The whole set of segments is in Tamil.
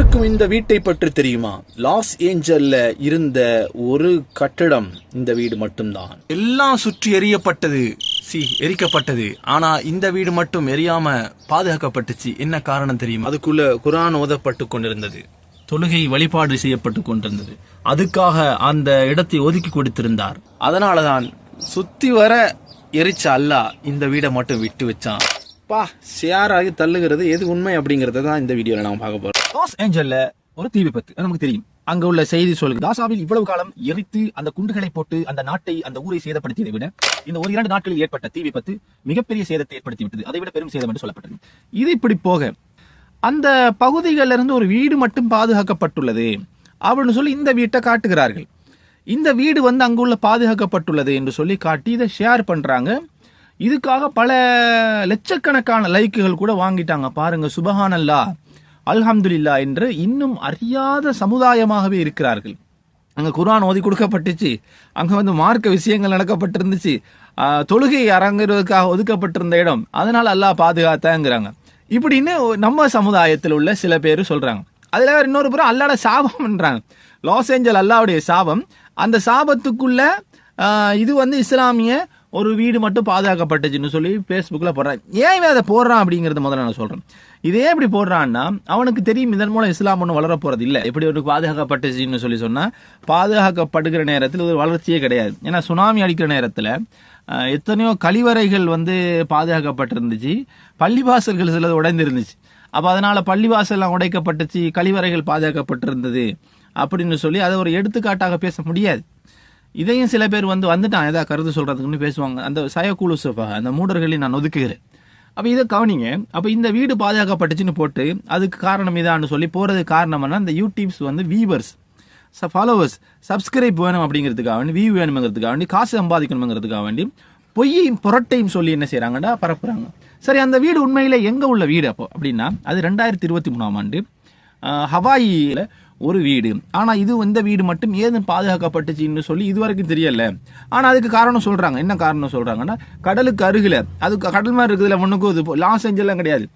யாருக்கும் இந்த வீட்டை பற்றி தெரியுமா? லாஸ் ஏஞ்சல்ல இருந்த ஒரு கட்டடம் இந்த வீடு மட்டும்தான். எல்லாம் சுற்றி எரியப்பட்டது சி எரிக்கப்பட்டது. ஆனா இந்த வீடு மட்டும் எரியாம பாதுகாக்கப்பட்டுச்சு. என்ன காரணம் தெரியுமா? அதுக்குள்ள குரான் ஓதப்பட்டு கொண்டிருந்தது. தொழுகை வழிபாடு செய்யப்பட்டு கொண்டிருந்தது. அதுக்காக அந்த இடத்தை ஒதுக்கி கொடுத்திருந்தார். அதனாலதான் சுத்தி வர எரிச்ச அல்லாஹ் இந்த வீடை மட்டும் விட்டு வச்சான். பா ஷேர் ஆகி தள்ளுகிறது. எது உண்மை அப்படிங்கறத தான் இந்த வீடியோல நாம பார்க்க போறோம். லாஸ் ஏஞ்சல்ல ஒரு தீ விபத்து. அது நமக்கு தெரியும். அங்க உள்ள செய்தி சொல்லுது. காசாவில் இவ்வளவு காலம் எரித்து அந்த குண்டுகளை போட்டு அந்த நாட்டை அந்த ஊரை சேதப்படுத்தியதை விட இந்த ஒரு இரண்டு நாட்களில் ஏற்பட்ட தீ விபத்து மிகப்பெரிய சேதத்தை ஏற்படுத்தி விட்டது. அதை விட பெரும் சேதம் என்று சொல்லப்பட்டது. இது இப்படி போக அந்த பகுதிகளில் இருந்து ஒரு வீடு மட்டும் பாதுகாக்கப்பட்டுள்ளது அப்படின்னு சொல்லி இந்த வீட்டை காட்டுகிறார்கள். இந்த வீடு வந்து அங்குள்ள பாதுகாக்கப்பட்டுள்ளது என்று சொல்லி காட்டி இதை ஷேர் பண்றாங்க. இதுக்காக பல லட்சக்கணக்கான லைக்குகள் கூட வாங்கிட்டாங்க. பாருங்க சுபஹானல்லா அல்ஹம்துலில்லா என்று இன்னும் அறியாத சமுதாயமாகவே இருக்கிறார்கள். அங்கே குர்ஆன் ஓதி கொடுக்கப்பட்டுச்சு. அங்கே வந்து மார்க்க விஷயங்கள் நடக்கப்பட்டிருந்துச்சு. தொழுகை அரங்குறதுக்காக ஒதுக்கப்பட்டிருந்த இடம். அதனால் அல்லாஹ் பாதுகாத்தாங்கிறாங்க. இப்படின்னு நம்ம சமுதாயத்தில் உள்ள சில பேர் சொல்கிறாங்க அதில் வேறு இன்னொரு புறம் அல்லாட சாபம்ன்றாங்க. லாஸ் ஏஞ்சல் அல்லாவுடைய சாபம். அந்த சாபத்துக்குள்ள இது வந்து இஸ்லாமிய ஒரு வீடு மட்டும் பாதுகாக்கப்பட்டுச்சுன்னு சொல்லி ஃபேஸ்புக்கில் போடுறான் ஏன் இவன் அதை போடுறான் அப்படிங்கிறத முதல்ல நான் சொல்கிறேன் இதே எப்படி போடுறான்னா அவனுக்கு தெரியும் இதன் மூலம் இஸ்லாம் ஒன்றும் வளர போகிறது இல்லை. எப்படி ஒரு பாதுகாக்கப்பட்டுச்சுன்னு சொல்லி சொன்னால் பாதுகாக்கப்படுகிற நேரத்தில் ஒரு வளர்ச்சியே கிடையாது. ஏன்னா சுனாமி அடிக்கிற நேரத்தில் எத்தனையோ கழிவறைகள் வந்து பாதுகாக்கப்பட்டிருந்துச்சு. பள்ளிவாசல்கள் சிலது உடைந்திருந்துச்சு. அப்போ அதனால் பள்ளிவாசல்லாம் உடைக்கப்பட்டுச்சு கழிவறைகள் பாதுகாக்கப்பட்டிருந்தது அப்படின்னு சொல்லி அதை ஒரு எடுத்துக்காட்டாக பேச முடியாது. இதையும் சில பேர் வந்து வந்துட்டான் எதா கருத்து சொல்றதுக்குன்னு பேசுவாங்க. அந்த சயக்குழு அந்த மூடர்களை நான் ஒதுக்குகிறேன். அப்ப இதை கவனிங்க. அப்ப இந்த வீடு பாதுகாக்கப்பட்டுச்சுன்னு போட்டு அதுக்கு காரணம் இதான்னு சொல்லி போறதுக்கு காரணம்னா இந்த யூடியூப்ஸ் வந்து வீவர்ஸ் ஃபாலோவர்ஸ் சப்ஸ்கிரைப் வேணும் அப்படிங்கிறதுக்காக வேண்டி வியூ வேணுங்கிறதுக்காக வேண்டி காசு சம்பாதிக்கணுங்கிறதுக்காக வேண்டி பொய்யையும் புரட்டையும் சொல்லி என்ன செய்கிறாங்கடா பரப்புறாங்க. சரி அந்த வீடு உண்மையில எங்க உள்ள வீடு அப்போ? அப்படின்னா அது ரெண்டாயிரத்தி இருபத்தி மூணாம் ஆண்டு ஹவாயில் ஹவாயில ஒரு வீடு. ஆனால் இது இந்த வீடு மட்டும் ஏதும் பாதுகாக்கப்பட்டுச்சுன்னு சொல்லி இதுவரைக்கும் தெரியல. ஆனால் அதுக்கு காரணம் சொல்கிறாங்க என்ன காரணம் சொல்கிறாங்கன்னா கடலுக்கு அருகில் அது கடல் மாதிரி இருக்குதுல ஒன்றுக்கும் இது லாஸ் ஏஞ்சல்லாம் கிடையாது.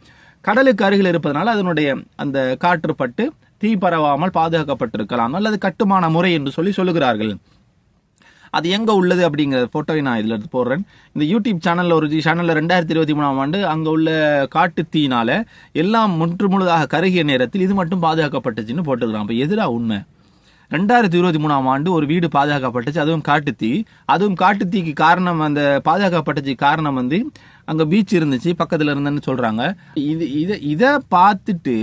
கடலுக்கு அருகில் இருப்பதனால அதனுடைய அந்த காற்றுப்பட்டு தீ பரவாமல் பாதுகாக்கப்பட்டிருக்கலாம். அல்லது கட்டுமான முறை என்று சொல்லி சொல்லுகிறார்கள். அது எங்கே உள்ளது அப்படிங்கிற ஃபோட்டோவை நான் இதில் எடுத்து போடுறேன். இந்த யூடியூப் சேனலில் ஒரு சேனலில் ரெண்டாயிரத்தி இருபத்தி மூணாம் ஆண்டு அங்கே உள்ள காட்டு தீயினால் எல்லாம் முற்று முழுதாக கருகிய நேரத்தில் இது மட்டும் பாதுகாக்கப்பட்டுச்சுன்னு போட்டுக்கிறான் அப்போ எதிராக உண்மை. ரெண்டாயிரத்தி இருபத்தி மூணாம் ஆண்டு ஒரு வீடு பாதுகாக்கப்பட்டுச்சு அதுவும் காட்டுத்தீ அதுவும் காட்டுத்தீக்கு காரணம் அந்த பாதுகாக்கப்பட்டுச்சு காரணம் வந்து அங்கே பீச் இருந்துச்சு பக்கத்தில் இருந்தேன்னு சொல்கிறாங்க இது இதை இதை பார்த்துட்டு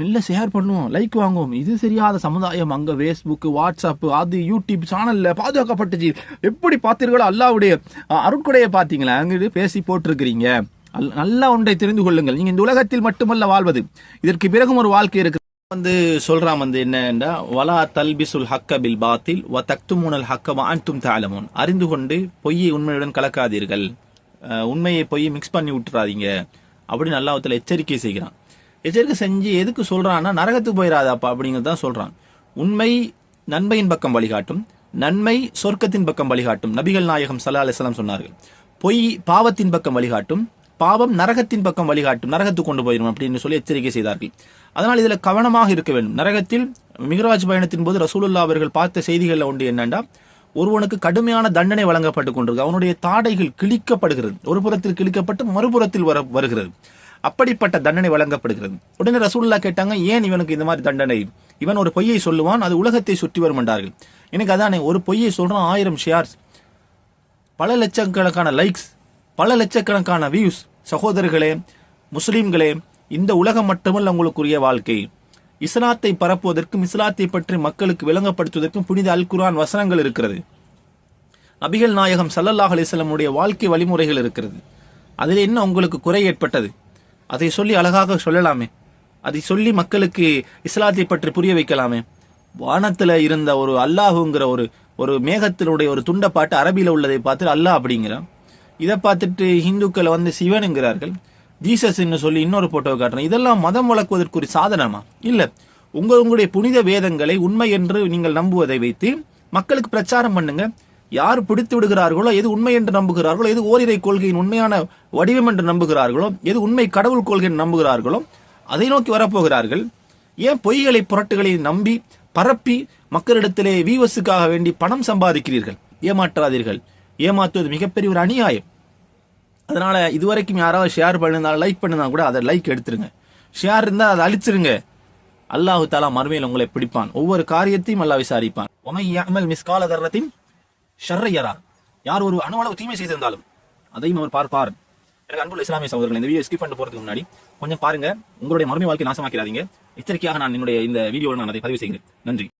மெல்ல ஷேர் பண்ணுவோம் லைக் வாங்குவோம். இது சரியாத சமுதாயம் அங்க ஃபேஸ்புக் வாட்ஸ்அப் அது யூடியூப் சேனலில் பாதுகாக்கப்பட்டுச்சு. எப்படி பார்த்தீர்களோ அல்லாவுடைய அருட்கொடையை பார்த்தீங்களா? அங்கிட்டு பேசி போட்டிருக்கிறீங்க. அல்- நல்லா ஒன்றை தெரிந்து கொள்ளுங்கள். நீங்கள் இந்த உலகத்தில் மட்டுமல்ல வாழ்வது. இதற்கு பிறகும் ஒரு வாழ்க்கை இருக்கு. வந்து சொல்றான் வந்து என்னன்னா வலா தல்பிசுல் ஹக்க பில் பாத்தில் வ தக்துமுனல் ஹக்க வ அன்தும் தாலமுன் அறிந்து கொண்டு பொய்யை உண்மையுடன் கலக்காதீர்கள். உண்மையை பொய்யை மிக்ஸ் பண்ணி விட்டுறாதீங்க. அப்படின்னு அல்லாஹ்வுத்தாலா எச்சரிக்கை செய்கிறான். எச்சரிக்கை செஞ்சு எதுக்கு சொல்கிறான்னா நரகத்துக்கு போயிடாதாப்பா அப்படிங்கிறது தான் சொல்கிறான் உண்மை நன்மையின் பக்கம் வழிகாட்டும் நன்மை சொர்க்கத்தின் பக்கம் வழிகாட்டும். நபிகள் நாயகம் சல்லா அலிஸ்லாம் சொன்னார்கள் பொய் பாவத்தின் பக்கம் வழிகாட்டும் பாவம் நரகத்தின் பக்கம் வழிகாட்டும் நரகத்துக்கு கொண்டு போயிடும் அப்படின்னு சொல்லி எச்சரிக்கை செய்தார்கள். அதனால் இதில் கவனமாக இருக்க வேண்டும். நரகத்தில் மிகராஜ் பயணத்தின் போது ரசூலுல்லா அவர்கள் பார்த்த செய்திகளில் ஒன்று என்னென்னா ஒருவனுக்கு கடுமையான தண்டனை வழங்கப்பட்டு கொண்டிருக்கு. அவனுடைய தாடைகள் கிழிக்கப்படுகிறது. ஒரு புறத்தில் கிழிக்கப்பட்டு மறுபுறத்தில் வர வருகிறது. அப்படிப்பட்ட தண்டனை வழங்கப்படுகிறது. உடனே ரசூல்லா கேட்டாங்க ஏன் இவனுக்கு இந்த மாதிரி தண்டனை? இவன் ஒரு பொய்யை சொல்லுவான் அது உலகத்தை சுற்றி வரும் என்றார்கள். எனக்கு அதானே ஒரு பொய்யை சொல்றான் ஆயிரம் ஷேர்ஸ் பல லட்சக்கணக்கான லைக்ஸ் பல லட்சக்கணக்கான வியூஸ் சகோதரர்களே முஸ்லீம்களே இந்த உலகம் மட்டுமல்ல உங்களுக்குரிய வாழ்க்கை. இஸ்லாத்தை பரப்புவதற்கும் இஸ்லாத்தை பற்றி மக்களுக்கு விளங்கப்படுத்துவதற்கும் புனித அல் குரான் வசனங்கள் இருக்கிறது. நபிகள் நாயகம் சல்லல்லாஹ் அலிஸ்லமுடைய வாழ்க்கை வழிமுறைகள் இருக்கிறது. அதில் என்ன உங்களுக்கு குறை ஏற்பட்டது? அதை சொல்லி அழகாக சொல்லலாமே. அதை சொல்லி மக்களுக்கு இஸ்லாத்தை பற்றி புரிய வைக்கலாமே. வானத்தில் இருந்த ஒரு அல்லாஹுங்கிற ஒரு ஒரு மேகத்தினுடைய ஒரு துண்டப்பாட்டு அரபியில் உள்ளதை பார்த்துட்டு அல்லாஹ் அப்படிங்கிறான் இதை பார்த்துட்டு ஹிந்துக்களை வந்து சிவனுங்கிறார்கள். ஜீசஸ்ன்னு சொல்லி இன்னொரு போட்டோவை காட்டுறேன். இதெல்லாம் மதம் வளர்க்குவதற்கு ஒரு சாதனமா? இல்லை. உங்கள் உங்களுடைய புனித வேதங்களை உண்மை என்று நீங்கள் நம்புவதை வைத்து மக்களுக்கு பிரச்சாரம் பண்ணுங்க. யார் பிடித்து விடுகிறார்களோ எது உண்மை என்று நம்புகிறார்களோ எது ஓரிரை கொள்கையின் உண்மையான வடிவம் என்று நம்புகிறார்களோ எது உண்மை கடவுள் கொள்கை என்று நம்புகிறார்களோ அதை நோக்கி வரப்போகிறார்கள். ஏன் பொய்களை புரட்டுகளை நம்பி பரப்பி மக்களிடத்திலே வீவஸுக்காக வேண்டி பணம் சம்பாதிக்கிறீர்கள்? ஏமாற்றாதீர்கள். ஏமாற்றுவது மிகப்பெரிய ஒரு அநியாயம். அதனால இதுவரைக்கும் யாராவது ஷேர் பண்ணிருந்தா லைக் பண்ணிருந்தா கூட அதை லைக் எடுத்துருங்க. ஷேர் இருந்தால் அதை அழிச்சிருங்க. அல்லாஹு தாலா மறுமையில் உங்களை பிடிப்பான். ஒவ்வொரு காரியத்தையும் அல்லாஹ் விசாரிப்பான். உமை மிஸ் மிஸ்கால தரத்தையும் ஷர்ரையரா. யார் ஒரு அணுவளவு தீமை செய்திருந்தாலும் அதையும் அவர் பார்ப்பார். எனக்கு அன்புள்ள இஸ்லாமிய சகோதரர்கள் இந்த வீடியோ ஸ்கிப் பண்ணிட்டு போறதுக்கு முன்னாடி கொஞ்சம் பாருங்க. உங்களுடைய மறுமை வாழ்க்கை நாசமாக்கிறாதீங்க எச்சரிக்கையாக நான் என்னுடைய இந்த வீடியோவில் நான் அதை பதிவு செய்கிறேன். நன்றி.